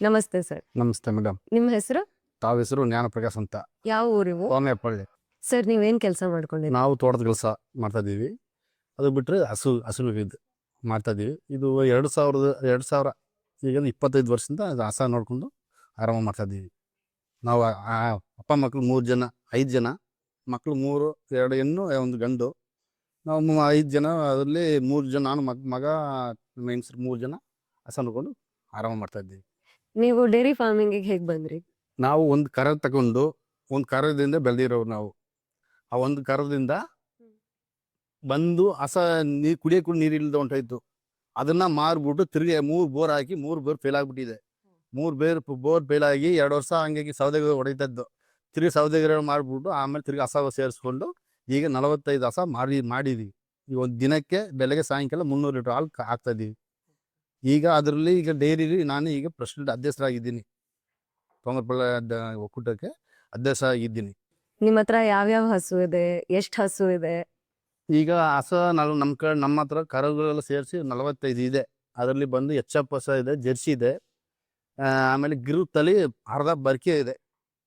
ನಮಸ್ತೆ ಸರ್. ನಮಸ್ತೆ ಮೇಡಮ್. ನಿಮ್ಮ ಹೆಸರು? ತಾವ ಹೆಸರು ಜ್ಞಾನಪ್ರಕಾಶ್ ಅಂತ. ಯಾವ ಊರಿವು? ಸೋಮೇಪಳ್ಳಿ ಸರ್ ನೀವೇನ್ ಕೆಲಸ ಮಾಡ್ಕೊಂಡಿ ನಾವು ತೋಟದ ಕೆಲಸ ಮಾಡ್ತಾ ಇದೀವಿ ಅದು ಬಿಟ್ಟರೆ ಹಸು ಹಸು ಇದು ಮಾಡ್ತಾ ಇದೀವಿ ಇದು ಎರಡು ಸಾವಿರದ ಎರಡು ಸಾವಿರ ಈಗ ಇಪ್ಪತ್ತೈದು ವರ್ಷದಿಂದ ಅದು ಹಸ ನೋಡ್ಕೊಂಡು ಆರಾಮ ಮಾಡ್ತಾ ಇದೀವಿ ನಾವು ಆ- ಆ ಅಪ್ಪ ಮಕ್ಕಳು ಮೂರು ಜನ ಐದು ಜನ ಮಕ್ಕಳು ಮೂರು ಎರಡು ಹೆಣ್ಣು ಒಂದು ಗಂಡು. ನಾವು ಮೂ- ಐದು ಜನ ಅದರಲ್ಲಿ ಮೂರು ಜನ ನಾನು ಮಗ ಮಗ ಮೆಣಸರು ಮೂರು ಜನ ಹಸ ನೋಡ್ಕೊಂಡು ಆರಾಮ ಮಾಡ್ತಾ ಇದ್ದೀವಿ. ನೀವು ಡೈರಿ ಫಾರ್ಮಿಂಗ್ ಹೇಗೆ ಬಂದ್ರಿ? ನಾವು ಒಂದು ಕರ ತಗೊಂಡು ಒಂದು ಕರದಿಂದ ಬೆಳೆದಿರೋರು ನಾವು. ಆ ಒಂದು ಕರದಿಂದ ಬಂದು ಹಸ ನೀರು ಕುಡಿಯೋಕ್ಕೂ ನೀರು ಇಲ್ಲದ ಹೊಂಟೋಯ್ತು ಅದನ್ನ ಮಾರ್ಬಿಟ್ಟು ತಿರುಗಿ ಮೂರು ಬೋರ್ ಹಾಕಿ ಮೂರು ಬೋರ್ ಫೇಲ್ ಆಗ್ಬಿಟ್ಟಿದೆ. ಮೂರು ಬೇರ್ ಬೋರ್ ಫೇಲ್ ಆಗಿ ಎರಡು ವರ್ಷ ಹಂಗಾಗಿ ಸೌದೆಗಳು ಹೊಡಿತದ್ದು. ತಿರುಗಿ ಸೌದೆಗಳು ಮಾಡ್ಬಿಟ್ಟು ಆಮೇಲೆ ತಿರುಗಿ ಹಸ ಸೇರಿಸ್ಕೊಂಡು ಈಗ ನಲವತ್ತೈದು ಹಸ ಮಾಡಿ ಮಾಡಿದೀವಿ. ಈ ಒಂದು ದಿನಕ್ಕೆ ಬೆಳಗ್ಗೆ ಸಾಯಂಕಾಲ ಮುನ್ನೂರು ಲೀಟರ್ ಹಾಲು ಹಾಕ್ತಾ ಇದೀವಿ. ಈಗ ಅದರಲ್ಲಿ ಈಗ ಡೈರಿ ನಾನು ಈಗ ಪ್ರೆಸಿಡೆಂಟ್ ಅಧ್ಯಕ್ಷರಾಗಿದ್ದೀನಿ ತೊಂಗರ್ಪಳ್ಳ ಒಕ್ಕೂಟಕ್ಕೆ ಅಧ್ಯಕ್ಷ ಆಗಿದ್ದೀನಿ. ನಿಮ್ಮ ಹತ್ರ ಯಾವ್ಯಾವ ಹಸು ಇದೆ? ಎಷ್ಟು ಹಸು ಇದೆ? ಈಗ ಹಸ ನಾವು ನಮ್ಮ ಕಡೆ ನಮ್ಮ ಹತ್ರ ಕರುಗಳೆಲ್ಲ ಸೇರಿಸಿ ನಲವತ್ತೈದು ಇದೆ. ಅದರಲ್ಲಿ ಬಂದು ಎಚ್ ಎಫ್ ಹಸ ಇದೆ ಜೆರ್ಸಿ ಇದೆ. ಆಮೇಲೆ ಗಿರು ತಲೆ ಅರ್ಧ ಬರ್ಕೆ ಇದೆ.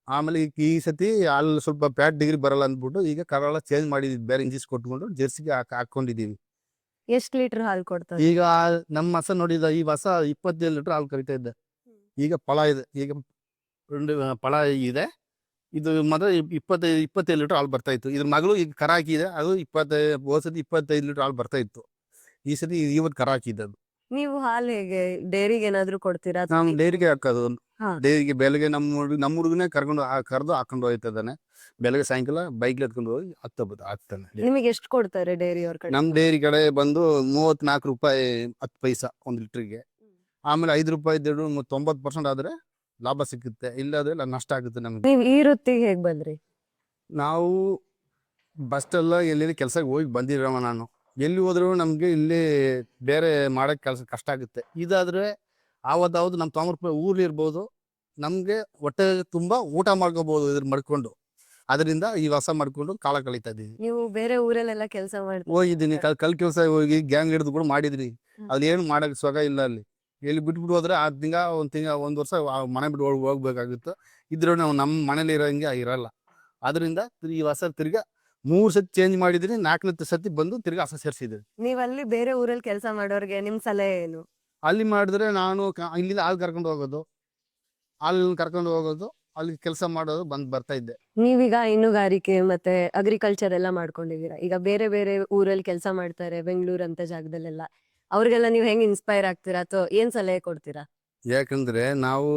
ಆಮೇಲೆ ಈ- ಈ ಸತಿ ಅಲ್ಲಿ ಸ್ವಲ್ಪ ಪ್ಯಾಟ್ ಡಿಗ್ರಿ ಬರಲ್ಲ ಅಂದ್ಬಿಟ್ಟು ಈಗ ಕರಗಳ ಚೇಂಜ್ ಮಾಡಿದ್ದೀವಿ ಬೇರೆ ಇಂಜಿಸ್ ಕೊಟ್ಕೊಂಡು ಜೆರ್ಸಿಗೆ ಹಾಕ್ ಹಾಕೊಂಡಿದ್ದೀವಿ ಎಷ್ಟ್ ಲೀಟರ್ ಹಾಲು ಕೊಡ್ತಾರೆ ಈಗ ನಮ್ಮ ಹಸ ನೋಡಿದ ಈ ಹೊಸ ಇಪ್ಪತ್ತೇಳು ಲೀಟರ್ ಹಾಲು ಕರಿತಾ ಇದ್ದೆ. ಈಗ ಫಲ ಇದೆ. ಈಗ ಒಂದು ಫಲ ಇದೆ. ಇದು ಮಾತ್ರ ಇಪ್ಪತ್ತೈದು ಇಪ್ಪತ್ತೈದು ಲೀಟರ್ ಹಾಲು ಬರ್ತಾ ಇತ್ತು. ಇದ್ರ ಮಗಳು ಈಗ ಕರ ಹಾಕಿದೆ. ಅದು ಇಪ್ಪತ್ತೈದು ಹೋದ ಸತಿ ಇಪ್ಪತ್ತೈದು ಲೀಟರ್ ಹಾಲು ಬರ್ತಾ ಇತ್ತು. ಈ ಸತಿ ಇವತ್ತು ಕರ ಹಾಕಿದ್ದು ಅದು ನೀವು ಹಾಲು ಹೇಗೆ ಡೈರಿಗೆ ಏನಾದ್ರು ಕೊಡ್ತೀರಾ ನಾವು ಡೈರಿಗೆ ಹಾಕೋದು. ಡೈರಿಗೆ ಬೆಳಗ್ಗೆ ನಮ್ಮ ಹುಡುಗ ನಮ್ಮ ಹುಡುಗನೇ ಕರ್ಕೊಂಡು ಕರೆದು ಹಾಕೊಂಡು ಹೋಗ್ತದಾನೆ ಬೆಳಗ್ಗೆ ಸಾಯಂಕಾಲ ಬೈಕ್ ಎತ್ಕೊಂಡು ಹೋಗಿ ಹತ್ತಬಹುದು ಹಾಕ್ತಾನೆ ನಿಮಗೆ ಎಷ್ಟು ಕೊಡ್ತಾರೆ ಡೈರಿ ಅವ್ರ ಕಡೆ? ನಮ್ಮ ಡೈರಿ ಕಡೆ ಬಂದು ಮೂವತ್ನಾಲ್ಕು ರೂಪಾಯಿ ಹತ್ತು ಪೈಸಾ ಒಂದು ಲೀಟ್ರಿಗೆ ಆಮೇಲೆ ಐದು ರೂಪಾಯಿ ದುಡ್ಡು ತೊಂಬತ್ತು ಪರ್ಸೆಂಟ್ ಆದ್ರೆ ಲಾಭ ಸಿಕ್ಕುತ್ತೆ. ಇಲ್ಲಾದ್ರೆ ನಷ್ಟ ಆಗುತ್ತೆ ನಮ್ಗೆ. ನೀವ್ ಈ ವೃತ್ತಿಗೆ ಹೇಗ್ ಬಂದ್ರಿ? ನಾವು ಬಸ್ಟೆಲ್ಲ ಎಲ್ಲಿ ಕೆಲ್ಸಕ್ಕೆ ಹೋಗಿ ಬಂದಿರವ ನಾನು. ಎಲ್ಲಿ ಹೋದ್ರು ನಮ್ಗೆ ಇಲ್ಲಿ ಬೇರೆ ಮಾಡಕ್ ಕೆಲಸ ಕಷ್ಟ ಆಗುತ್ತೆ. ಇದಾದ್ರೆ ಆವತ್ತಾವತ್ತು ನಮ್ಮ ತೊಂಬತ್ತು ರೂಪಾಯಿ ಊರ್ಲಿ ಇರ್ಬೋದು ನಮ್ಗೆ ಹೊಟ್ಟೆ ತುಂಬಾ ಊಟ ಮಾಡ್ಕೋಬಹುದು ಇದ್ರ ಮಾಡ್ಕೊಂಡು. ಅದರಿಂದ ಈ ವಾಸ ಮಾಡ್ಕೊಂಡು ಕಾಲ ಕಳೀತಾ ಇದೀವಿ ನೀವು ಬೇರೆ ಊರಲ್ಲೆಲ್ಲ ಕೆಲಸ ಮಾಡಿ ಹೋಗಿದ್ದೀನಿ ಕಲ್ ಕಲ್ ಕೆಲಸ ಹೋಗಿ ಗ್ಯಾಂಗ್ ಹಿಡಿದು ಕೂಡ ಮಾಡಿದ್ರಿ. ಅಲ್ಲಿ ಅದೇನು ಮಾಡಕ್ ಸ್ವಾಗ ಇಲ್ಲ ಅಲ್ಲಿ. ಎಲ್ಲಿ ಬಿಟ್ಬಿಟ್ಟು ಹೋದ್ರೆ ಆ ತಿಂಗ ಒಂದ್ ತಿಂಗ ಒಂದ್ ವರ್ಷ ಆ ಮನೆ ಬಿಟ್ಟು ಹೋಗ್- ಹೋಗ್ಬೇಕಾಗಿತ್ತು. ಇದ್ರೆ ನಾವು ನಮ್ಮ ಮನೇಲಿ ಇರೋಂಗೆ ಇರಲ್ಲ. ಅದರಿಂದ ಈ ವಾಸ ತಿರ್ಗಾ ಮೂರ್ ಸತಿ ಚೇಂಜ್ ಮಾಡಿದ್ರಿ ನಾಲ್ಕನೇ ಸತಿ ಬಂದು ತಿರ್ಗ ಹಸ ಸೇರ್ಸಿದ್ರಿ. ನೀವ್ ಅಲ್ಲಿ ಬೇರೆ ಊರಲ್ಲಿ ಕೆಲಸ ಮಾಡೋರ್ಗೆ ನಿಮ್ ಸಲಹೆ ಏನು? ಅಲ್ಲಿ ಮಾಡಿದ್ರೆ ನಾನು ಕ- ಇಲ್ಲಿಂದ ಹಾಲು ಕರ್ಕೊಂಡು ಹೋಗೋದು. ಹಾಲು ಕರ್ಕೊಂಡು ಹೋಗೋದು ಅಲ್ಲಿ ಕೆಲಸ ಮಾಡೋದು ಬಂದ್ ಬರ್ತಾ ಇದ್ದೆ. ನೀವೀಗ ಹೈನುಗಾರಿಕೆ ಮತ್ತೆ ಅಗ್ರಿಕಲ್ಚರ್ ಎಲ್ಲ ಮಾಡ್ಕೊಂಡಿದ್ದೀರಾ? ಈಗ ಬೇರೆ ಬೇರೆ ಊರಲ್ಲಿ ಕೆಲಸ ಮಾಡ್ತಾರೆ ಬೆಂಗಳೂರು ಅಂತ ಜಾಗದಲ್ಲೆಲ್ಲ. ಅವ್ರಿಗೆಲ್ಲ ನೀವು ಹೆಂಗ್ ಇನ್ಸ್ಪೈರ್ ಆಗ್ತೀರಾ? ಅಥವಾ ಏನ್ ಸಲಹೆ ಕೊಡ್ತೀರಾ? ಯಾಕಂದ್ರೆ ನಾವು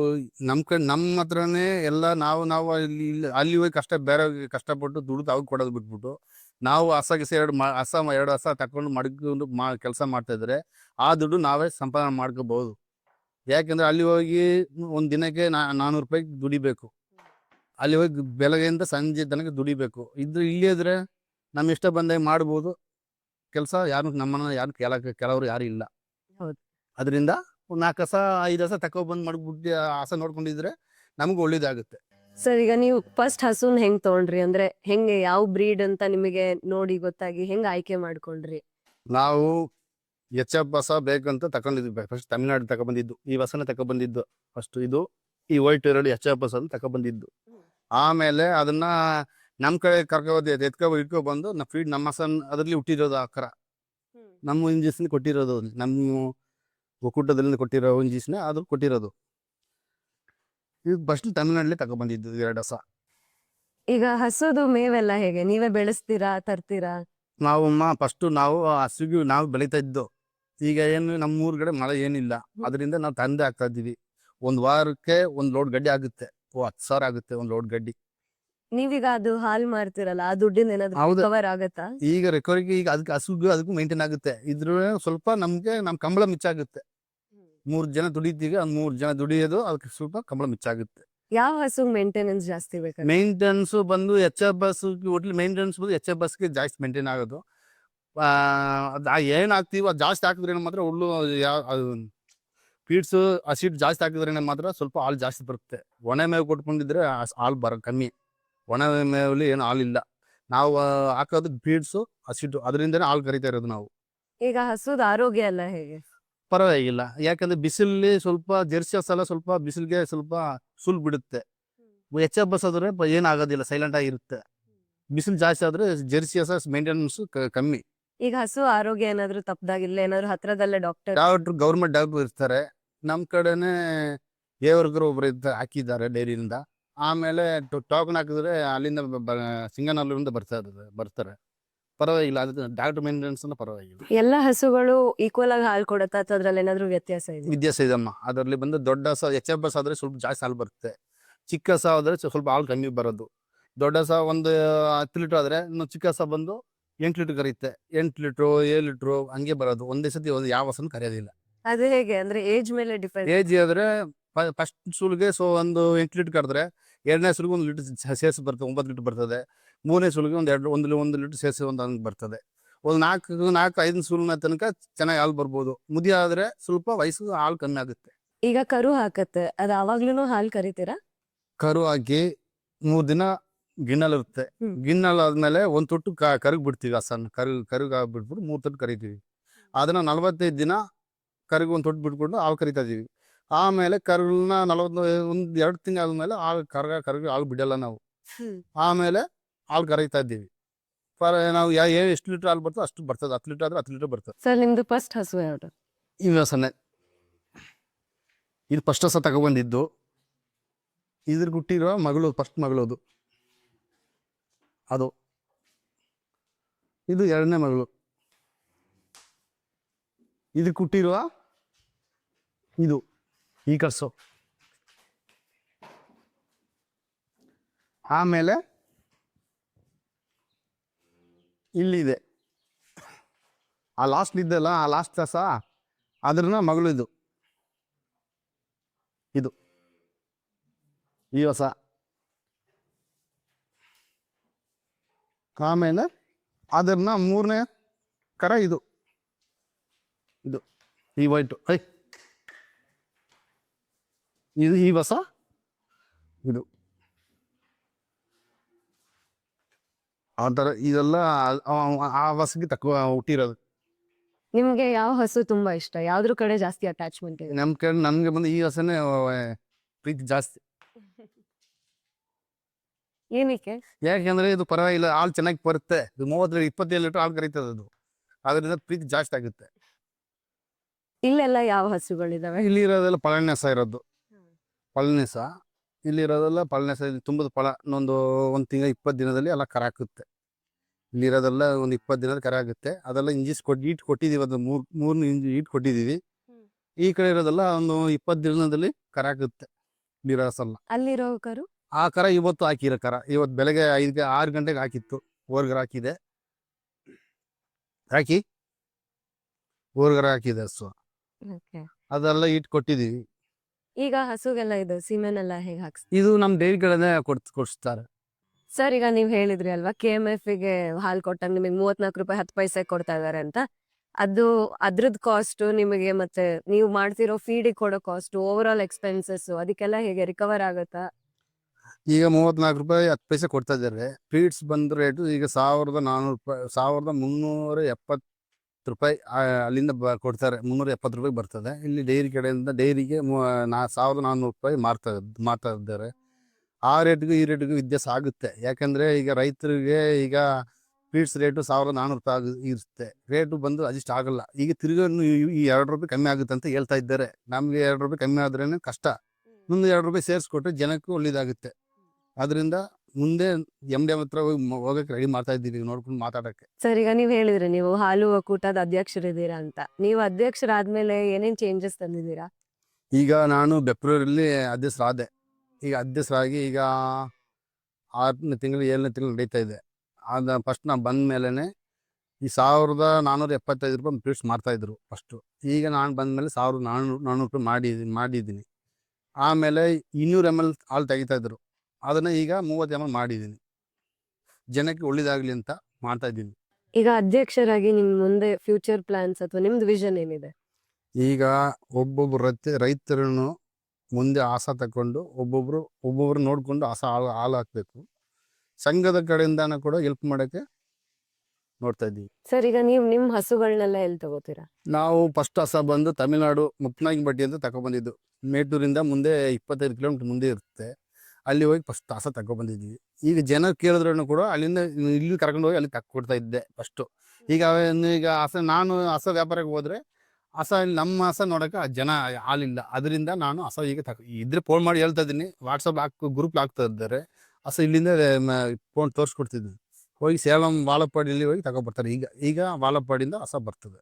ನಮ್ ಕಡೆ ನಮ್ಮ ಹತ್ರನೇ ಎಲ್ಲ ನಾವು ನಾವು ಅಲ್ಲಿ ಅಲ್ಲಿ ಹೋಗಿ ಕಷ್ಟ ಬೇರೆ ಕಷ್ಟಪಟ್ಟು ದುಡ್ದು ಅವ್ರಿಗೆ ಕೊಡೋದು ಬಿಟ್ಬಿಟ್ಟು ನಾವು ಹಸ ಗಿಸ ಎರಡು ಹಸ ಎರಡು ಹಸ ತಕೊಂಡು ಮಡ್ಕೊಂಡು ಮಾ ಕೆಲಸ ಮಾಡ್ತಾ ಇದ್ರೆ ಆ ದುಡ್ಡು ನಾವೇ ಸಂಪಾದನೆ ಮಾಡ್ಕೋಬಹುದು. ಯಾಕಂದ್ರೆ ಅಲ್ಲಿ ಹೋಗಿ ಒಂದ್ ದಿನಕ್ಕೆ ನಾ ನಾನ್ನೂರು ರೂಪಾಯಿ ದುಡಿಬೇಕು. ಅಲ್ಲಿ ಹೋಗಿ ಬೆಳಗ್ಗೆಯಿಂದ ಸಂಜೆ ತನಕ ದುಡಿಬೇಕು. ಇದ್ರ ಇಲ್ಲಿ ಇದ್ರೆ ನಮ್ಮ ಇಷ್ಟ ಬಂದಾಗ ಮಾಡ್ಬೋದು. ಕೆಲಸ ಯಾರು ನಮ್ಮನ್ನ ಯಾರು ಕೆಲ ಕೆಲವರು ಯಾರು ಇಲ್ಲ. ಅದರಿಂದ ಒಂದು ನಾಲ್ಕು ಹಸ ಐದು ಹಸ ತಕೊಬಂದ್ ಮಾಡ್ಬಿಟ್ಟು ಆಸೆ ಹಸ ನೋಡ್ಕೊಂಡಿದ್ರೆ ನಮ್ಗೆ ಒಳ್ಳೇದಾಗುತ್ತೆ. ಸರ್ ಈಗ ನೀವು ಫಸ್ಟ್ ಹಸುನ್ ಹೆಂಗ್ ತಗೊಂಡ್ರಿ? ಅಂದ್ರೆ ಹೆಂಗೆ ಯಾವ ಬ್ರೀಡ್ ಅಂತ ನಿಮಗೆ ನೋಡಿ ಗೊತ್ತಾಗಿ ಹೆಂಗ್ ಆಯ್ಕೆ ಮಾಡ್ಕೊಂಡ್ರಿ? ನಾವು ಎಚ್ ಎಫ್ ಬಸ ಬೇಕಂತ ತಕೊಂಡಿದ್ವಿ ಫಸ್ಟ್ ತಮಿಳ್ನಾಡು ತಗೊಬಂದಿದ್ದು ಈ ಬಸನ ತಗೊಬಂದಿದ್ದು ಫಸ್ಟ್ ಇದು ಈ ವೈಟ್ ಎರಡು ಎಚ್ ಎಫ್ ಬಸ್ ಅಂತ ತಗೊಬಂದಿದ್ದು ಆಮೇಲೆ ಅದನ್ನ ನಮ್ ಕಡೆ ಕರ್ಕೋದ್ ಎತ್ಕೊ ಇಟ್ಕೊ ಬಂದು ನಮ್ಮ ಫೀಡ್ ನಮ್ಮ ಹಸನ್ ಅದ್ರಲ್ಲಿ ಹುಟ್ಟಿರೋದು ಆ ಕರ. ನಮ್ಮ ಇಂಜಿಸ್ನ ಕೊಟ್ಟಿರೋದು ನಮ್ಮ ಒಕ್ಕೂಟದಲ್ಲಿ ಕೊಟ್ಟಿರೋ ಇಂಜಿಸ್ನ ಅದು ಕೊಟ್ಟಿರೋದು. ಈಗ ಫಸ್ಟ್ ತಮಿಳ್ನಾಡಲ್ಲಿ ತಗೊಬಂದಿದ್ದು ಎರಡು ಹಸ ಈಗ ಹಸುದು ಮೇವೆಲ್ಲ ಹೇಗೆ? ನೀವೇ ಬೆಳೆಸ್ತೀರಾ ತರ್ತೀರಾ? ನಾವು ಫಸ್ಟ್ ನಾವು ಹಸುಗೂ ನಾವು ಬೆಳೀತಾ ಇದ್ದು. ಈಗ ಏನು ನಮ್ಮ ಊರ್ ಕಡೆ ಮಳೆ ಏನಿಲ್ಲ. ಅದರಿಂದ ನಾವು ತಂದೆ ಹಾಕ್ತಾ ಇದ್ದೀವಿ. ಒಂದ್ ವಾರಕ್ಕೆ ಒಂದ್ ಲೋಡ್ ಗಡ್ಡಿ ಆಗುತ್ತೆ. ಓ ಹತ್ತು ಸಾವಿರ ಆಗುತ್ತೆ ಒಂದ್ ಲೋಡ್ ಗಡ್ಡಿ. ನೀವೀಗ ಅದು ಹಾಲ್ ಮಾರ್ತಿರಲ್ಲ ಆ ದುಡ್ಡಿಂದ ಏನಾದ್ರು ಹೌದು. ಕವರ್ ಆಗತ್ತಾ? ಈಗ ರೆಕವರಿಗೆ ಈಗ ಅದಕ್ಕೆ ಹಸುಗೂ ಅದಕ್ಕೂ ಮೇಂಟೈನ್ ಆಗುತ್ತೆ. ಇದ್ರ ಸ್ವಲ್ಪ ನಮ್ಗೆ ನಮ್ ಕಂಬಳ ಮಿಚ್ಚಾಗುತ್ತೆ ಮೂರ್ ಜನ ದುಡಿತೀವಿ ಆ ಮೂರ್ ಜನ ದುಡಿಯೋದು ಅದಕ್ಕೆ ಸ್ವಲ್ಪ ಕಂಬಳ ಮಿಚ್ಚಾಗುತ್ತೆ ಯಾವ ಹಸು ಮೇಂಟೆನೆನ್ಸ್ ಜಾಸ್ತಿ ಬೇಕು ಮೇಂಟೆನೆನ್ಸ್ ಬಂದು ಎಚ್ ಎಫ್ ಬಸ್ ಒಟ್ಲಿ ಮೇಂಟೆನೆನ್ಸ್ ಬಂದು ಎಚ್ ಎಫ್ ಬಸ್ಗೆ ಜಾಸ್ತಿ ಮೇಂಟೈನ್ ಆಗೋದು. ಅದ್ ಏನ್ ಹಾಕ್ತೀವೋ ಅದು ಜಾಸ್ತಿ ಹಾಕಿದ್ರೆ ಮಾತ್ರ ಹುಲ್ಲು ಯಾವ ಫೀಡ್ಸ್ ಹಸಿಟ್ ಜಾಸ್ತಿ ಹಾಕಿದ್ರೆ ಮಾತ್ರ ಸ್ವಲ್ಪ ಹಾಲು ಜಾಸ್ತಿ ಬರುತ್ತೆ. ಒಣ ಮೇವು ಕೊಟ್ಕೊಂಡಿದ್ರೆ ಹಾಲು ಬರೋ ಕಮ್ಮಿ. ಒಣ ಮೇವಲ್ಲಿ ಏನು ಹಾಲಿಲ್ಲ. ನಾವು ಹಾಕೋದು ಫೀಡ್ಸು ಹಸಿಟ್ಟು ಅದರಿಂದನೇ ಹಾಲು ಕರಿತಾ ಇರೋದು ನಾವು. ಈಗ ಹಸುದ ಆರೋಗ್ಯ ಎಲ್ಲ ಹೇಗೆ? ಪರವಾಗಿಲ್ಲ. ಯಾಕಂದ್ರೆ ಬಿಸಿಲಲ್ಲಿ ಸ್ವಲ್ಪ ಜೆರ್ಸಿ ಹಸಲ ಸ್ವಲ್ಪ ಬಿಸಿಲಿಗೆ ಸ್ವಲ್ಪ ಸುಲ್ ಬಿಡುತ್ತೆ. ಹೆಚ್ಚ ಎಫ್ ಬಸ್ ಆದ್ರೆ ಪ- ಏನಾಗೋದಿಲ್ಲ ಸೈಲೆಂಟ್ ಆಗಿರುತ್ತೆ ಬಿಸಿಲು ಜಾಸ್ತಿ ಆದ್ರೆ ಜೆರ್ಸಿ ಹಸ ಮೇಂಟೆನೆನ್ಸ್ ಕಮ್ಮಿ. ಈಗ ಹಸು ಆರೋಗ್ಯ ಏನಾದ್ರು ತಪ್ಪದಾಗಿಲ್ಲ ಏನಾದ್ರು ಹತ್ರದಲ್ಲೇ ಡಾಕ್ಟರ್ ಡಾಕ್ಟರ್ ಗೌರ್ಮೆಂಟ್ ಡಾಕ್ಟರ್ ಇರ್ತಾರೆ. ನಮ್ಮ ಕಡೆನೆ ದೇವರ್ಗರು ಒಬ್ರು ಇದ್ದ ಹಾಕಿದ್ದಾರೆ ಡೈರಿಯಿಂದ. ಆಮೇಲೆ ಟೋಕನ್ ಹಾಕಿದ್ರೆ ಅಲ್ಲಿಂದ ಸಿಂಗನಲ್ಲೂರಿಂದ ಬರ್ತಾ ಬರ್ತಾರೆ. ಪರವಾಗಿಲ್ಲ ಅದು ಡಾಕ್ಟರ್ ಮೇಂಟೆನೆನ್ಸ್ ಪರವಾಗಿಲ್ಲ. ಎಲ್ಲ ಹಸುಗಳು ಈಕ್ವಲ್ ಆಗಿ ಹಾಲು ಕೊಡುತ್ತಾ ಅಥವಾ ಅದ್ರಲ್ಲಿ ಏನಾದ್ರು ವ್ಯತ್ಯಾಸ ಇದೆ ವ್ಯತ್ಯಾಸ ಇದಮ್ಮ ಅದರಲ್ಲಿ ಬಂದು ದೊಡ್ಡ ಹಸ ಎಚ್ ಎಫ್ ಬಸ್ ಆದ್ರೆ ಸ್ವಲ್ಪ ಜಾಸ್ತಿ ಹಾಲು ಬರುತ್ತೆ. ಚಿಕ್ಕ ಹಸ ಆದ್ರೆ ಸ್ವ- ಸ್ವಲ್ಪ ಹಾಲು ಕಮ್ಮಿ ಬರೋದು. ದೊಡ್ಡ ಹಸ ಒಂದು ಹತ್ತು ಲೀಟರ್ ಆದ್ರೆ ಇನ್ನು ಚಿಕ್ಕ ಹಸ ಬಂದು ಎಂಟು ಲೀಟರ್ ಕರೀತೆ ಎಂಟು ಲೀಟ್ರು ಏಳು ಲೀಟ್ರು ಹಂಗೆ ಬರೋದು. ಒಂದೇ ಸತಿ ಒಂದು ಯಾವ ಹಸನು ಕರೆಯೋದಿಲ್ಲ. ಅದು ಹೇಗೆ ಅಂದ್ರೆ ಏಜ್ ಮೇಲೆ ಡಿಪೆಂಡ್ ಏಜ್ ಆದ್ರೆ ಫಸ್ಟ್ ಸುಲ್ಗೆ ಸೊ ಒಂದು ಎಂಟು ಲೀಟರ್ ಕರೆದ್ರೆ ಎರಡನೇ ಸುಲಿಗೆ ಒಂದು ಲೀಟರ್ ಸೇರಿಸಿ ಬರ್ತದೆ ಒಂಬತ್ತು ಲೀಟರ್ ಬರ್ತದೆ. ಮೂರನೇ ಸುಲಿಗೆ ಒಂದು ಎರಡು ಒಂದು ಒಂದು ಲೀಟರ್ ಸೇರಿಸಿ ಒಂದು ಹಂಗೆ ಬರ್ತದೆ. ಒಂದು ನಾಲ್ಕು ನಾಲ್ಕು ಐದು ಸುಲಿನ ತನಕ ಚೆನ್ನಾಗಿ ಹಾಲು ಬರ್ಬೋದು. ಮುದಿ ಆದ್ರೆ ಸ್ವಲ್ಪ ವಯಸ್ಸು ಹಾಲು ಕಮ್ಮಿ ಆಗುತ್ತೆ. ಈಗ ಕರು ಹಾಕತ್ತೆ. ಅದು ಅವಾಗ್ಲೂ ಹಾಲು ಕರಿತೀರಾ? ಕರು ಹಾಕಿ ಮೂರು ದಿನ ಗಿಣ್ಣಲ್ ಇರುತ್ತೆ. ಗಿಣ್ಣಲ್ ಆದ್ಮೇಲೆ ಒಂದ್ ತೊಟ್ಟು ಕರುಗ್ ಬಿಡ್ತೀವಿ ಹಸನ್ ಕರು ಕರಗ್ ಬಿಟ್ಬಿಟ್ಟು ಮೂರ್ ತೊಟ್ಟು ಕರಿತೀವಿ. ಅದನ್ನ ನಲವತ್ತೈದು ದಿನ ಕರಗ್ ಒಂದ್ ತೊಟ್ಟು ಬಿಟ್ಕೊಂಡು ಹಾಲು ಕರಿತಾ ಇದೀವಿ. ಆಮೇಲೆ ಕರುನ ನಲವತ್ತು ಒಂದ್ ಎರಡು ತಿಂಗಳಾದ್ಮೇಲೆ ಹಾಲು ಕರಗ ಕರಗ ಹಾಲು ಬಿಡಲ್ಲ ನಾವು. ಆಮೇಲೆ ಹಾಲು ಕರೀತಾ ಇದ್ದೀವಿ. ಪರ ನಾವು ಯಾವ ಎಷ್ಟು ಲೀಟರ್ ಹಾಲು ಬರ್ತದೆ ಅಷ್ಟು ಬರ್ತದೆ. ಹತ್ತು ಲೀಟರ್ ಆದ್ರೆ ಹತ್ತು ಲೀಟರ್ ಬರ್ತದೆ. ಸರ್ ನಿಮ್ದು ಫಸ್ಟ್ ಹಸು ಯಾವುದು? ಈ ಸೊನ್ನೆ. ಇದು ಫಸ್ಟ್ ಹಸ ತಗೊಬಂದಿದ್ದು. ಇದ್ರ ಗುಟ್ಟಿರೋ ಮಗಳು ಫಸ್ಟ್ ಮಗಳದು. ಅದು. ಇದು ಎರಡನೇ ಮಗಳು. ಇದು ಕುಟ್ಟಿರುವ ಇದು. ಈ ಕರ್ಸು. ಆಮೇಲೆ ಇಲ್ಲಿದೆ. ಆ ಲಾಸ್ಟ್ ಇದ್ದಲ್ಲ, ಆ ಲಾಸ್ಟ್ ಕಸ, ಅದ್ರನ್ನ ಮಗಳು ಇದು ಇದು. ಈ ಹೊಸ. ಆಮೇಲೆ ಅದನ್ನ ಮೂರನೇ ಕರ ಇದು. ಇದು ಈ ವೈಟು ಐ ಇದು ಈ ಹೊಸ? ಇದು. ಆ ಥರ ಇದೆಲ್ಲ ಆ- ಹೊಸಗೆ ತಕ್ಕ ಹುಟ್ಟಿರೋದು. ನಿಮ್ಗೆ ಯಾವ ಹಸು ತುಂಬಾ ಇಷ್ಟ? ಯಾವ್ದ್ರ ಕಡೆ ಜಾಸ್ತಿ ಅಟ್ಯಾಚ್ಮೆಂಟ್ ಇದೆ? ನಮ್ ಕಡೆ ನನ್ಗೆ ಬಂದು ಈ ಹಸನೇ ಪ್ರೀತಿ ಜಾಸ್ತಿ. ಏನಕ್ಕೆ? ಯಾಕೆಂದ್ರೆ ಇದು ಪರವಾಗಿಲ್ಲ ಹಾಲು ಚೆನ್ನಾಗಿ ಬರುತ್ತೆ. ಇದು ಮೂವತ್ತು ಇಪ್ಪತ್ತೇಳು ಲೀಟರ್ ಹಾಲು ಕರೀತದೆ ಅದು. ಅದರಿಂದ ಪ್ರೀತಿ ಜಾಸ್ತಿ ಆಗುತ್ತೆ. ಇಲ್ಲೆಲ್ಲ ಯಾವ ಹಸುಗಳಿದಾವೆ? ಇಲ್ಲಿ ಇರೋದೆಲ್ಲ ಪಳನೆಸ ಇರೋದು. ಪಳನೆಸ. ಇಲ್ಲಿ ಇರೋದೆಲ್ಲ ಪಳನೆಸ. ಇಲ್ಲಿ ತುಂಬದ ಫಳ ಇನ್ನೊಂದು ಒಂದು ತಿಂಗಳ ಇಪ್ಪತ್ತು ದಿನದಲ್ಲಿ ಎಲ್ಲ ಕರ ಹಾಕುತ್ತೆ. ಇಲ್ಲಿ ಇರೋದೆಲ್ಲ ಒಂದು ಇಪ್ಪತ್ತು ದಿನದ ಕರ ಆಗುತ್ತೆ. ಅದೆಲ್ಲ ಇಂಜಿಸ್ ಕೊಟ್ಟು ಈಟ್ ಕೊಟ್ಟಿದ್ದೀವಿ ಅದು ಮೂರ್ ಮೂರ್ನ ಇಂಜಿ ಈಟ್ ಕೊಟ್ಟಿದ್ದೀವಿ ಈ ಕಡೆ ಇರೋದೆಲ್ಲ ಒಂದು ಇಪ್ಪತ್ತು ದಿನದಲ್ಲಿ ಕರ ಹಾಕುತ್ತೆ. ಇಲ್ಲಿರೋ ಹಸೆಲ್ಲ ಅಲ್ಲಿರೋ ಕರು? ಆ ಕರ ಇವತ್ತು ಹಾಕಿರೋ ಕರ. ಇವತ್ತು ಬೆಳಗ್ಗೆ ಐದು ಆರು ಗಂಟೆಗೆ ಹಾಕಿತ್ತು. ಓರ್ಗರ ಹಾಕಿದೆ. ಹಾಕಿ? ಓರ್ಗರ ಹಾಕಿದೆ ಹಸು. ಅದೆಲ್ಲ ಇಟ್ಟು ಕೊಟ್ಟಿದೀವಿ ಈಗ ಹಸುಗೆಲ್ಲ ಇದು ಸಿಮೆನೆಲ್ಲ ಹೇಗೆ ಹಾಕ್ಸ್? ಇದು ನಮ್ಮ ಡೈರಿಗಳನ್ನೇ ಕೊಡ್ ಕೊಡಿಸ್ತಾರೆ. ಸರ್ ಈಗ ನೀವ್ ಹೇಳಿದ್ರಿ ಅಲ್ವಾ ಕೆ ಎಂ ಎಫ್ಗೆ ಹಾಲು ಕೊಟ್ಟಾಗ ನಿಮಗೆ ಮೂವತ್ನಾಲ್ಕು ರೂಪಾಯಿ ಹತ್ತು ಪೈಸೆ ಕೊಡ್ತಾ ಇದಾರೆ ಅಂತ. ಅದು ಅದ್ರದ್ ಕಾಸ್ಟ್ ನಿಮಗೆ ಮತ್ತೆ ನೀವು ಮಾಡ್ತಿರೋ ಫೀಡಿಗೆ ಕೊಡೋ ಕಾಸ್ಟ್ ಓವರ್ ಆಲ್ ಎಕ್ಸ್ಪೆನ್ಸಸ್ ಅದಕ್ಕೆಲ್ಲ ಹೇಗೆ ರಿಕವರ್ ಆಗುತ್ತಾ? ಈಗ ಮೂವತ್ನಾಲ್ಕು ರೂಪಾಯಿ ಹತ್ತು ಪೈಸೆ ಕೊಡ್ತಾ ಇದ್ದಾರೆ. ಫೀಡ್ಸ್ ಬಂದ ರೇಟು ಈಗ ಸಾವಿರದ ನಾನ್ನೂರು ರೂಪಾಯಿ ಸಾವಿರದ ಮುನ್ನೂರ ಎಪ್ಪತ್ತು ರೂಪಾಯಿ ಅಲ್ಲಿಂದ ಬ ಕೊಡ್ತಾರೆ. ಮುನ್ನೂರ ಎಪ್ಪತ್ತು ರೂಪಾಯಿ ಬರ್ತದೆ. ಇಲ್ಲಿ ಡೈರಿ ಕಡೆಯಿಂದ ಡೈರಿಗೆ ನಾ ಸಾವಿರದ ನಾನ್ನೂರು ರೂಪಾಯಿ ಮಾರ್ತಾ ಮಾರ್ತಾ ಇದ್ದಾರೆ. ಆ ರೇಟ್ಗೂ ಈ ರೇಟ್ಗೂ ವ್ಯತ್ಯಾಸ ಆಗುತ್ತೆ. ಯಾಕಂದರೆ ಈಗ ರೈತರಿಗೆ ಈಗ ಫೀಡ್ಸ್ ರೇಟು ಸಾವಿರದ ನಾನ್ನೂರು ರೂಪಾಯಿ ಆಗ- ಇರುತ್ತೆ. ರೇಟು ಬಂದು ಅಜಿಸ್ಟ್ ಆಗಲ್ಲ. ಈಗ ತಿರುಗನ್ನು ಈ ಎರಡು ರೂಪಾಯಿ ಕಮ್ಮಿ ಆಗುತ್ತೆ ಅಂತ ಹೇಳ್ತಾ ಇದ್ದಾರೆ. ನಮಗೆ ಎರಡು ರೂಪಾಯಿ ಕಮ್ಮಿ ಆದ್ರೇ ಕಷ್ಟ. ಮುಂದೆ ಎರಡು ರೂಪಾಯಿ ಸೇರಿಸ್ಕೊಟ್ರೆ ಜನಕ್ಕೂ ಒಳ್ಳೇದಾಗುತ್ತೆ. ಅದರಿಂದ ಮುಂದೆ ಎಂ ಡಿ ಹತ್ರ ಹೋಗಿ ಹೋಗಕ್ಕೆ ರೆಡಿ ಮಾಡ್ತಾ ಇದ್ದೀವಿ ನೋಡ್ಕೊಂಡು ಮಾತಾಡಕ್ಕೆ. ಸರ್ ಈಗ ನೀವು ಹೇಳಿದ್ರಿ ನೀವು ಹಾಲು ಒಕ್ಕೂಟದ ಅಧ್ಯಕ್ಷರಿದ್ದೀರಾ ಅಂತ. ನೀವು ಅಧ್ಯಕ್ಷರಾದ್ಮೇಲೆ ಏನೇನ್ ಚೇಂಜಸ್ ತಂದಿದ್ದೀರಾ? ಈಗ ನಾನು ಫೆಬ್ರವರಿಲಿ ಅಧ್ಯಕ್ಷರಾದೆ. ಈಗ ಅಧ್ಯಕ್ಷರಾಗಿ ಈಗ ಆರನೇ ತಿಂಗಳು ಏಳನೇ ತಿಂಗಳು ನಡೀತಾ ಇದೆ. ಆದ ಫಸ್ಟ್ ನಾ ಬಂದ ಈ ಸಾವಿರದ ನಾನ್ನೂರ ಎಪ್ಪತ್ತೈದು ರೂಪಾಯಿ ಫೀಡ್ಸ್ ಮಾಡ್ತಾಯಿದ್ರು ಇದ್ರು ಫಸ್ಟು ಈಗ ನಾನು ಬಂದ ಮೇಲೆ ಸಾವಿರದ ನಾನ್ನೂರು ನಾನ್ನೂರು ರೂಪಾಯಿ ಮಾಡಿದ್ದೀನಿ ಮಾಡಿದ್ದೀನಿ. ಆಮೇಲೆ ಇನ್ನೂರು ಎಂ ಎಲ್ ಹಾಲು ತೆಗಿತಾ ಇದ್ರು. ಅದನ್ನ ಈಗ ಮೂವತ್ತು ಎಂ ಎಲ್ ಮಾಡಿದ್ದೀನಿ. ಜನಕ್ಕೆ ಒಳ್ಳೇದಾಗ್ಲಿ ಅಂತ ಮಾಡ್ತಾ ಇದ್ದೀನಿ. ಈಗ ಅಧ್ಯಕ್ಷರಾಗಿ ನಿಮ್ಮ ಮುಂದೆ ಫ್ಯೂಚರ್ ಪ್ಲಾನ್ಸ್ ಅಥವಾ ನಿಮ್ದು ವಿಷನ್ ಏನಿದೆ? ಈಗ ಒಬ್ಬೊಬ್ರು ರೈತ ರೈತರನ್ನು ಮುಂದೆ ಆಸ ತಕೊಂಡು ಒಬ್ಬೊಬ್ರು ಒಬ್ಬೊಬ್ರು ನೋಡಿಕೊಂಡು ಆಸ ಹಾಲು ಹಾಲು ಹಾಕ್ಬೇಕು. ಸಂಘದ ಕಡೆಯಿಂದನೂ ಕೂಡ ಹೆಲ್ಪ್ ಮಾಡೋಕ್ಕೆ ನೋಡ್ತಾ ಇದ್ದೀವಿ. ಸರ್ ಈಗ ನೀವು ನಿಮ್ಮ ಹಸುಗಳನ್ನೆಲ್ಲ ಎಲ್ಲಿ ತಗೋತೀರಾ? ನಾವು ಫಸ್ಟ್ ಹಸ ಬಂದು ತಮಿಳ್ನಾಡು ಮುಪ್ನಾಗಿಬಟ್ಟಿ ಅಂತ ತಗೊಂಡ್ಬಂದಿದ್ದು ಮೇಟೂರಿಂದ ಮುಂದೆ ಇಪ್ಪತ್ತೈದು ಕಿಲೋಮೀಟರ್ ಮುಂದೆ ಇರುತ್ತೆ. ಅಲ್ಲಿ ಹೋಗಿ ಫಸ್ಟ್ ತಾಸ ತಗೊಬಂದಿದ್ವಿ ಈಗ ಜನ ಕೇಳಿದ್ರು ಕೂಡ ಅಲ್ಲಿಂದ ಇಲ್ಲಿ ಕರ್ಕೊಂಡು ಹೋಗಿ ಅಲ್ಲಿ ತಕ್ಕೊಡ್ತಾ ಇದ್ದೆ ಫಸ್ಟು ಈಗ ಈಗ ಹಸ ನಾನು ಹಸ ವ್ಯಾಪಾರಕ್ಕೆ ಹೋದ್ರೆ ಹಸ ನಮ್ಮ ಹಸ ನೋಡೋಕೆ ಜನ ಹಾಲಿಲ್ಲ. ಅದರಿಂದ ನಾನು ಹಸ ಈಗ ತಕ ಇದ್ರೆ ಫೋನ್ ಮಾಡಿ ಹೇಳ್ತಾ ಇದ್ದೀನಿ. ವಾಟ್ಸಪ್ ಹಾಕಿ ಗ್ರೂಪ್ ಹಾಕ್ತಾ ಇದ್ದಾರೆ. ಹಸ ಇಲ್ಲಿಂದ ಫೋನ್ ತೋರಿಸ್ಕೊಡ್ತಿದ್ವಿ ಹೋಗಿ ಸೇಲಂ ವಾಲಪ್ಪಾಡಿಯಲ್ಲಿ ಹೋಗಿ ತಗೊಬರ್ತಾರೆ ಈಗ ಈಗ ವಾಲಪ್ಪಾಡಿಯಿಂದ ಹಸ ಬರ್ತದೆ.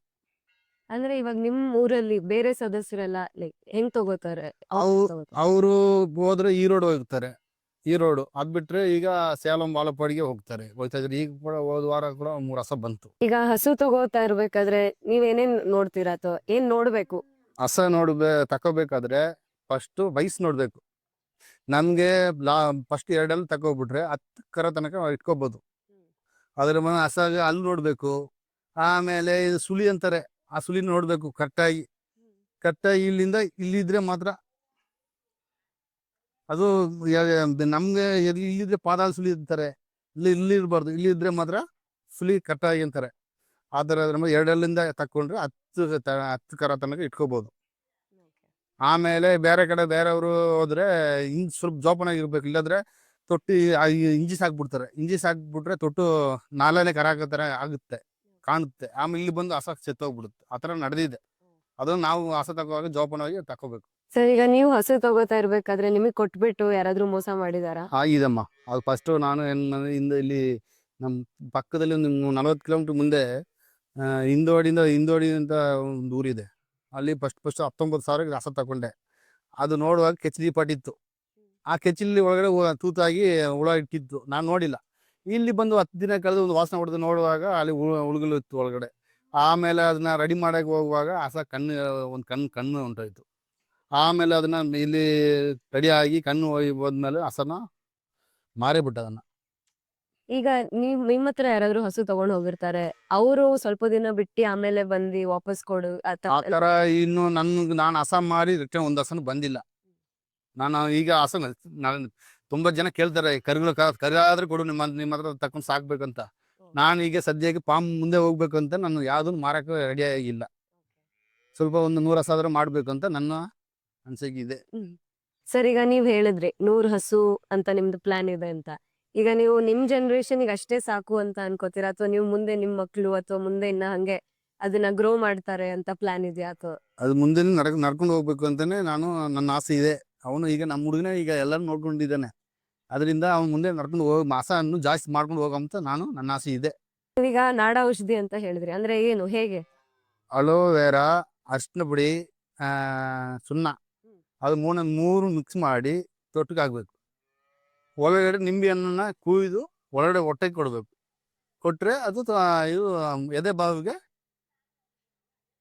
ಅಂದ್ರೆ ಇವಾಗ ನಿಮ್ ಊರಲ್ಲಿ ಬೇರೆ ಸದಸ್ಯರೆಲ್ಲ ಲೈಕ್ ಹೆಂಗ್ ತಗೋತಾರೆ? ಅವ್- ಅವರು ಹೋದ್ರೆ ರೋಡ್ ಹೋಗ್ತಾರೆ. ಈರೋಡು. ಅದ್ ಬಿಟ್ರೆ ಈಗ ಸೇಲಂ ಬಾಲಪಾಡಿಗೆ ಹೋಗ್ತಾರೆ. ಹೋಗ್ತಾ ಇದ್ರೆ ಈಗ ಕೂಡ ಹೋದ ವಾರ ಕೂಡ ಮೂರ್ ಹಸ ಬಂತು. ಈಗ ಹಸು ತಗೋತಾ ಇರ್ಬೇಕಾದ್ರೆ ನೀವ್ ಏನೇನ್ ನೋಡ್ತೀರಾ ಅಥವಾ ಏನ್ ನೋಡ್ಬೇಕು? ಹಸ ನೋಡ್ಬೇ ತಕೋಬೇಕಾದ್ರೆ ಫಸ್ಟ್ ವಯಸ್ಸು ನೋಡ್ಬೇಕು. ನಮ್ಗೆ ಲಾ ಫಸ್ಟ್ ಎರಡಲ್ಲಿ ತಗೋಬಿಟ್ರೆ ಹತ್ತು ಕರ ತನಕ ಇಟ್ಕೋಬಹುದು ಅದ್ರ ಮನೆ ಹಸಾಗ ಅಲ್ಲಿ ನೋಡ್ಬೇಕು. ಆಮೇಲೆ ಇದು ಸುಳಿ ಅಂತಾರೆ. ಆ ಸುಳಿ ನೋಡಬೇಕು ಕರೆಕ್ಟಾಗಿ. ಕರೆಕ್ಟಾಗಿ ಇಲ್ಲಿಂದ ಇಲ್ಲಿದ್ರೆ ಮಾತ್ರ ಅದು ನಮಗೆ ಇಲ್ಲಿದ್ರೆ ಪಾದಾಲ್ ಸುಳಿ ಅಂತಾರೆ. ಇಲ್ಲಿ ಇಲ್ಲಿ ಇರ್ಬಾರ್ದು. ಇಲ್ಲಿ ಇದ್ರೆ ಮಾತ್ರ ಸುಳಿ ಕರೆಕ್ಟಾಗಿ ಅಂತಾರೆ. ಆ ಥರ ಮೇಲೆ ಎರಡಲ್ಲಿಂದ ತಕ್ಕೊಂಡ್ರೆ ಹತ್ತು ಹತ್ತು ಕರ ತನಕ ಇಟ್ಕೋಬಹುದು ಆಮೇಲೆ ಬೇರೆ ಕಡೆ ಬೇರೆಯವರು ಹೋದ್ರೆ ಹಿಂಗ್ ಸ್ವಲ್ಪ ಜೋಪಾನಾಗಿರ್ಬೇಕು ಇಲ್ಲಾದ್ರೆ ಇಲ್ಲಾಂದ್ರೆ ತೊಟ್ಟಿ ಇಂಜಿಸ್ ಹಾಕ್ಬಿಡ್ತಾರೆ ಇಂಜಿ ಸಾಕ್ಬಿಡ್ತಾರೆ. ಇಂಜಿ ಸಾಕ್ಬಿಟ್ರೆ ತೊಟ್ಟು ನಾಲನೇ ಕರ ಹಾಕೋ ಆಗುತ್ತೆ. ಕಾಣುತ್ತೆ. ಆಮೇಲೆ ಇಲ್ಲಿ ಬಂದು ಹಸ ಸೆತ್ತೋಗ್ಬಿಡುತ್ತೆ. ಆ ಥರ ನಡೆದಿದೆ. ಅದನ್ನ ನಾವು ಹಸ ತಗೋವಾಗ ಜೋಪಾನವಾಗಿ ತಕೋಬೇಕು. ಸರ್ ಈಗ ನೀವು ಹಸು ತಗೋತಾ ಇರ್ಬೇಕಾದ್ರೆ ನಿಮಗೆ ಕೊಟ್ಬಿಟ್ಟು ಯಾರಾದ್ರೂ ಮೋಸ ಮಾಡಿದಾರಾ? ಆಗಿದಮ್ಮ ಅದು ಫಸ್ಟ್ ನಾನು ಇಂದ ಹಿಂದೆ ಇಲ್ಲಿ ನಮ್ಮ ಪಕ್ಕದಲ್ಲಿ ಒಂದು ನಲವತ್ತು ಕಿಲೋಮೀಟರ್ ಮುಂದೆ ಆ, ಹಿಂದೋಡಿಂದ ಹಿಂದೋಡಿ ಅಂತ ಒಂದು ಊರಿದೆ ಅಲ್ಲಿ ಫಸ್ಟ್ ಫಸ್ಟ್ ಹತ್ತೊಂಬತ್ತು ಸಾವಿರಕ್ಕೆ ಹಸ ತಗೊಂಡೆ ಅದು ನೋಡುವಾಗ ಕೆಚ್ಚಿ ಪಟ್ಟಿತ್ತು. ಆ ಕೆಚ್ಚಲಿ ಒಳಗಡೆ ತೂತಾಗಿ ಹುಳ ಇಟ್ಟಿತ್ತು. ನಾನು ನೋಡಿಲ್ಲ. ಇಲ್ಲಿ ಬಂದು ಹತ್ತು ದಿನ ಕಳೆದು ಒಂದು ವಾಸನೆ ಹೊಡೆದು ನೋಡುವಾಗ ಅಲ್ಲಿ ಹುಳುಗಲು ಹುಳುಗಳು ಇತ್ತು ಒಳಗಡೆ. ಆಮೇಲೆ ಅದನ್ನ ರೆಡಿ ಮಾಡಕ್ಕೆ ಹೋಗುವಾಗ ಹಸ ಕಣ್ಣು ಒಂದು ಕಣ್ಣು ಕಣ್ಣು ಉಂಟಾಯ್ತು. ಆಮೇಲೆ ಅದನ್ನ ಇಲ್ಲಿ ರೆಡಿ ಆಗಿ ಕಣ್ಣು ಹೋಗಿ ಹೋದ್ಮೇಲೆ ಹಸನ ಮಾರೇ ಬಿಟ್ಟ ಅದನ್ನ. ಈಗ ನೀವ್ ನಿಮ್ ಹತ್ರ ಯಾರಾದ್ರೂ ಹಸು ತಗೊಂಡು ಹೋಗಿರ್ತಾರೆ ಅವರು ಸ್ವಲ್ಪ ದಿನ ಬಿಟ್ಟು ಆಮೇಲೆ ಬಂದು ವಾಪಸ್ ಕೊಡು ಆತರ ತರ ಇನ್ನು ನನ್ಗೆ ನಾನು ಹಸ ಮಾರಿ ರಿಟರ್ನ್ ಒಂದ್ ಹಸನು ಬಂದಿಲ್ಲ. ನಾನು ಈಗ ಹಸ ನಾನು ತುಂಬಾ ಜನ ಕೇಳ್ತಾರೆ ಕರುಗಳು ಕರಿಯಾದ್ರೂ ಕರು ಕೊಡು ನಿಮ್ಮ ನಿಮ್ಮ ಹತ್ರ ತಕೊಂಡ್ ಸಾಕ್ಬೇಕಂತ. ನಾನು ಈಗ ಸದ್ಯಕ್ಕೆ ಪಾಮ್ ಮುಂದೆ ಹೋಗ್ಬೇಕು ಅಂತ ನಾನು ಯಾವ್ದನ್ನು ಮಾರಕ್ಕೆ ರೆಡಿ ಆಗಿಲ್ಲ. ಸ್ವಲ್ಪ ಒಂದು ನೂರ ಸಾವಿರ ಮಾಡ್ಬೇಕು ಅಂತ ನನ್ನ ಅನ್ಸಿಕೆ ಇದೆ. ಸರ್ ಈಗ ನೀವ್ ಹೇಳಿದ್ರಿ ನೂರ್ ಹಸು ಅಂತ ನಿಮ್ದು ಪ್ಲಾನ್ ಇದೆ ಅಂತ. ಈಗ ನೀವು ನಿಮ್ ಜನರೇಷನ್ ಅಷ್ಟೇ ಸಾಕು ಅಂತ ಅನ್ಕೋತೀರಾ? ಅಥವಾ ನೀವು ಮುಂದೆ ನಿಮ್ ಮಕ್ಳು ಅಥವಾ ಮುಂದೆ ಇನ್ನ ಹಂಗೆ ಅದನ್ನ ಗ್ರೋ ಮಾಡ್ತಾರೆ ಅಂತ ಪ್ಲಾನ್ ಇದೆಯಾ ಅಥವಾ? ಅದು ಮುಂದೆ ನಡ್ಕ ನಡ್ಕೊಂಡು ಹೋಗ್ಬೇಕು ಅಂತಾನೆ ನಾನು ನನ್ನ ಆಸೆ ಇದೆ. ಅವನು ಈಗ ನಮ್ಮ ಹುಡುಗನೇ ಈಗ ಎಲ್ಲರೂ ನೋಡ್ಕೊಂಡಿದ್ದಾನೆ. ಅದರಿಂದ ಅವನು ಮುಂದೆ ನಡ್ಕೊಂಡು ಹೋಗಿ ಮಾಸವನ್ನು ಜಾಸ್ತಿ ಮಾಡ್ಕೊಂಡು ಹೋಗಂತ ನಾನು ನನ್ನ ಆಸೆ ಇದೆ. ಈಗ ನಾಡ ಔಷಧಿ ಅಂತ ಹೇಳಿದ್ರಿ. ಅಂದ್ರೆ ಏನು? ಹೇಗೆ? ಅಲೋವೆರಾ ಅರ್ಶಿನ ಪುಡಿ ಆ, ಸುಣ್ಣ. ಅದು ಮೂರನ್ನ ಮೂರು ಮಿಕ್ಸ್ ಮಾಡಿ ತೊಟ್ಟಿಗೆ ಹಾಕ್ಬೇಕು. ಒಳಗಡೆ ನಿಂಬೆ ಹಣ್ಣನ್ನ ಕುಯ್ದು ಒಳಗಡೆ ಹೊಟ್ಟೆಗೆ ಕೊಡಬೇಕು. ಕೊಟ್ಟರೆ ಅದು ತ- ಇದು ಎದೆ ಬಾವಿಗೆ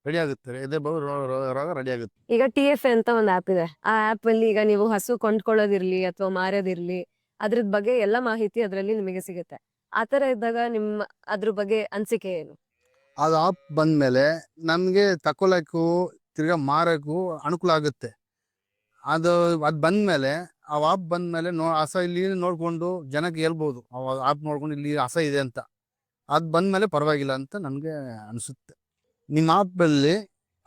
ರೆಡಿ ಆಗುತ್ತೆ ರೋ- ರೋ- ರೋಗ ರೆಡಿ ಆಗುತ್ತೆ ಈಗ ಟಿ ಎಫ್ ಅಂತ ಒಂದು ಆ್ಯಪ್ ಇದೆ. ಆ ಆಪ್ ಅಲ್ಲಿ ಈಗ ನೀವು ಹಸು ಕೊಂಡ್ಕೊಳ್ಳೋದಿರ್ಲಿ ಅಥವಾ ಮಾರೋದಿರ್ಲಿ ಅದ್ರದ್ ಬಗ್ಗೆ ಎಲ್ಲ ಮಾಹಿತಿ ಅದರಲ್ಲಿ ನಿಮಗೆ ಸಿಗುತ್ತೆ. ಆತರ ಇದ್ದಾಗ ನಿಮ್ಮ ಅದ್ರ ಬಗ್ಗೆ ಅನ್ಸಿಕೆ ಏನು? ಅದು ಆಪ್ ಬಂದ್ಮೇಲೆ ನಮಗೆ ತಕೊಳಕ್ಕೂ ತಿರ್ಗಾ ಮಾರಕ್ಕೂ ಅನುಕೂಲ ಆಗುತ್ತೆ. ಅದು ಅದು ಬಂದ್ಮೇಲೆ ಆ ಆಪ್ ಬಂದಮೇಲೆ ನೋ ಹಸ ಇಲ್ಲಿ ನೋಡ್ಕೊಂಡು ಜನಕ್ಕೆ ಹೇಳ್ಬೋದು. ಆಪ್ ನೋಡ್ಕೊಂಡು ಇಲ್ಲಿ ಹಸ ಇದೆ ಅಂತ. ಅದು ಬಂದಮೇಲೆ ಪರವಾಗಿಲ್ಲ ಅಂತ ನನಗೆ ಅನಿಸುತ್ತೆ. ನಿಮ್ಮ ಆಪಲ್ಲಿ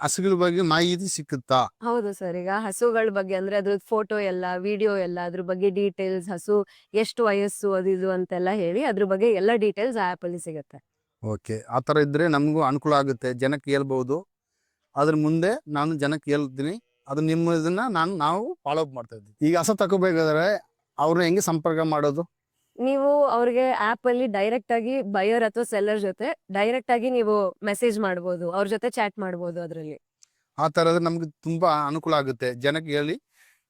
ಹಸುಗಳ ಬಗ್ಗೆ ಮಾಹಿತಿ ಸಿಕ್ಕುತ್ತಾ? ಹೌದು ಸರ್. ಈಗ ಹಸುಗಳ ಬಗ್ಗೆ ಅಂದ್ರೆ ಅದ್ರ ಫೋಟೋ ಎಲ್ಲ ವಿಡಿಯೋ ಎಲ್ಲ ಅದ್ರ ಬಗ್ಗೆ ಡೀಟೇಲ್ಸ್ ಹಸು ಎಷ್ಟು ವಯಸ್ಸು ಅದು ಇದು ಅಂತೆಲ್ಲ ಹೇಳಿ ಅದ್ರ ಬಗ್ಗೆ ಎಲ್ಲ ಡೀಟೇಲ್ಸ್ ಆಪ್ ಅಲ್ಲಿ ಸಿಗುತ್ತೆ. ಓಕೆ. ಆ ಥರ ಇದ್ರೆ ನಮಗೂ ಅನುಕೂಲ ಆಗುತ್ತೆ. ಜನಕ್ಕೆ ಹೇಳ್ಬೋದು. ಅದ್ರ ಮುಂದೆ ನಾನು ಜನಕ್ಕೆ ಹೇಳ್ತೀನಿ. ಅದು ನಿಮ್ಮ ಇದನ್ನ ನಾನು ನಾವು ಫಾಲೋ ಅಪ್ ಮಾಡ್ತಾ ಇದ್ದೀವಿ. ಈಗ ಹಸು ತಗೋಬೇಕಾದ್ರೆ ಅವ್ರನ್ನ ಹೆಂಗೆ ಸಂಪರ್ಕ ಮಾಡೋದು? ನೀವು ಅವ್ರಿಗೆ ಆಪ್ ಅಲ್ಲಿ ಡೈರೆಕ್ಟ್ ಆಗಿ ಬಯರ್ ಅಥವಾ ಸೆಲ್ಲರ್ ಜೊತೆ ಡೈರೆಕ್ಟ್ ಆಗಿ ನೀವು ಮೆಸೇಜ್ ಮಾಡಬಹುದು ಅವ್ರ ಜೊತೆ ಚಾಟ್ ಮಾಡಬಹುದು ಅದರಲ್ಲಿ. ಆ ಥರದ ನಮ್ಗೆ ತುಂಬಾ ಅನುಕೂಲ ಆಗುತ್ತೆ. ಜನಕ್ಕೆ ಹೇಳಿ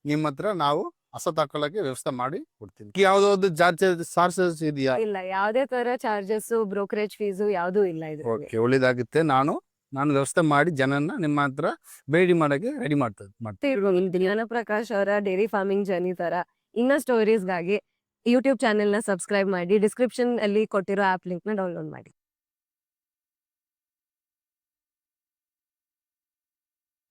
ನಿಮ್ಮ ಹತ್ರ ನಾವು ಹಸ ತಗೊಳ್ಳೋಕೆ ವ್ಯವಸ್ಥೆ ಮಾಡಿ ಕೊಡ್ತೀನಿ. ಯಾವುದಾದ್ರು ಚಾರ್ಜಸ್ ಚಾರ್ಜಸ್ ಇದೆಯಾ? ಇಲ್ಲ ಯಾವ್ದೇ ತರ ಚಾರ್ಜಸ್ ಬ್ರೋಕರೇಜ್ ಫೀಸ್ ಯಾವುದೂ ಇಲ್ಲ ಇದೆ ಓಕೆ ಒಳ್ಳೇದಾಗುತ್ತೆ. ನಾನು ನಾನು ವ್ಯವಸ್ಥೆ ಮಾಡಿ ಜನನ್ನ ನಿಮ್ಮ ಹತ್ರ ಭೇಟಿ ಮಾಡೋಕೆ ರೆಡಿ ಮಾಡ್ತದೆ ಮಾಡ್ತೀನಿ. ಜ್ಞಾನ ಪ್ರಕಾಶ್ ಅವರ ಡೈರಿ ಫಾರ್ಮಿಂಗ್ ಜರ್ನಿ ತರ ಇನ್ನ ಸ್ಟೋರೀಸ್ಗಾಗಿ ಯೂಟ್ಯೂಬ್ ಚಾನೆಲ್ನ ಸಬ್ಸ್ಕ್ರೈಬ್ ಮಾಡಿ ಡಿಸ್ಕ್ರಿಪ್ಷನ್ ಅಲ್ಲಿ ಕೊಟ್ಟಿರೋ ಆಪ್ ಲಿಂಕ್ನ ಡೌನ್ಲೋಡ್ ಮಾಡಿ.